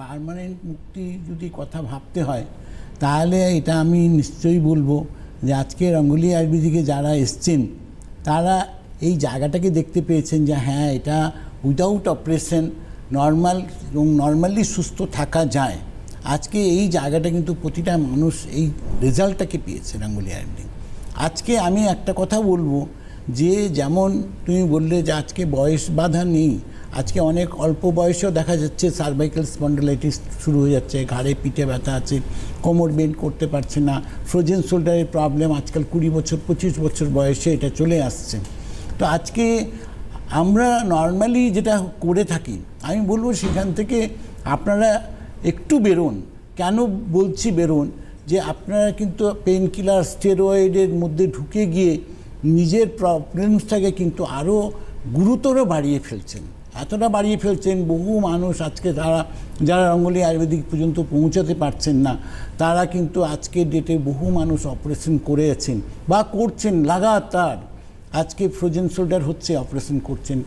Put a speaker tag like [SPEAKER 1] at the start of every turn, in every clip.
[SPEAKER 1] Permanent মুক্তি যদি কথা ভাবতে হয়, তাহলে এটা আমি নিশ্চয়ই বলব যে আজকে রঙ্গলি আয়ুর্বেদিকে যারা এসছেন, তারা এই জায়গাটাকে দেখতে পেয়েছেন যে হ্যাঁ এটা উইদাউট অপারেশন নর্মাল এবং নর্মালি সুস্থ থাকা যায়। আজকে এই জায়গাটা কিন্তু প্রতিটা মানুষ এই রেজাল্টটাকে পেয়েছে রঙ্গলি আয়ুর্বেদিক। আজকে আমি একটা কথা বলব যে যেমন তুমি বললে যে আজকে বয়স বাধা নেই আজকে অনেক অল্প বয়সেও দেখা যাচ্ছে সার্ভাইকাল স্পন্ডালাইটিস শুরু হয়ে যাচ্ছে, ঘাড়ে পিঠে ব্যথা আছে, কোমর বেন্ড করতে পারছে না ফ্রোজেন শোল্ডারের প্রবলেম আজকাল কুড়ি বছর, পঁচিশ বছর বয়সে এটা চলে আসছে। তো আজকে আমরা নর্মালি যেটা করে থাকি, আমি বলব সেখান থেকে আপনারা একটু বেরোন। কেন বলছি বেরোন? যে আপনারা কিন্তু পেন কিলার স্টেরয়েডের মধ্যে ঢুকে গিয়ে নিজের প্রবলেমসটাকে কিন্তু আরও গুরুতর বাড়িয়ে ফেলছেন। এতটা বাড়িয়ে ফেলছেন, বহু মানুষ আজকে তারা, যারা রঙ্গলি আয়ুর্বেদিক পর্যন্ত পৌঁছাতে পারছেন না, তারা কিন্তু আজকের ডেটে বহু মানুষ অপারেশন করেছেন বা করছেন লাগাতার। আজকে ফ্রোজেন শোল্ডার হচ্ছে অপারেশন করছেন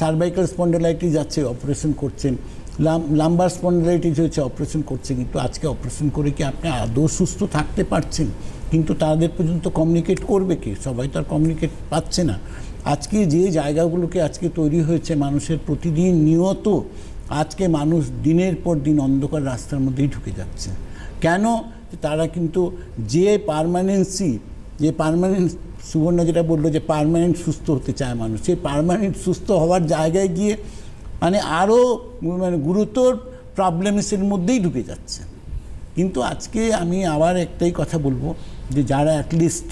[SPEAKER 1] সার্ভাইকাল স্পন্ডেলাইটিস যাচ্ছে অপারেশন করছেন। লাম্বার স্পন্ডালাইটিস হয়েছে, অপারেশন করছে, কিন্তু আজকে অপারেশন করে কি আপনি আদৌ সুস্থ থাকতে পারছেন? কিন্তু তাদের পর্যন্ত কমিউনিকেট করবে কি? সবাই তো আর কমিউনিকেট পাচ্ছে না। আজকে যে জায়গাগুলোকে আজকে তৈরি হয়েছে মানুষের প্রতিদিন নিয়ত, আজকে মানুষ দিনের পর দিন অন্ধকার রাস্তার মধ্যেই ঢুকে যাচ্ছে। কেন? তারা কিন্তু যে পারমানেন্সি যে পারমানেন্ট সুবর্ণা যেটা বলল যে পারমানেন্ট সুস্থ হতে চায় মানুষ, সেই পারমানেন্ট সুস্থ হওয়ার জায়গায় গিয়ে মানে আরও মানে গুরুতর প্রবলেমসের মধ্যেই ঢুকে যাচ্ছে। কিন্তু আজকে আমি আবার একটাই কথা বলব যে যারা অ্যাটলিস্ট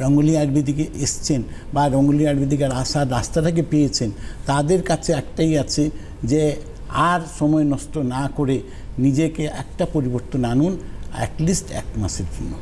[SPEAKER 1] রঙ্গলি আয়ুর্বেদিকে এসছেন বা রঙ্গলি আয়ুর্বেদিকের আসার রাস্তাটাকে পেয়েছেন, তাদের কাছে একটাই আছে যে আর সময় নষ্ট না করে নিজেকে একটা পরিবর্তন আনুন অ্যাটলিস্ট এক মাসের জন্য।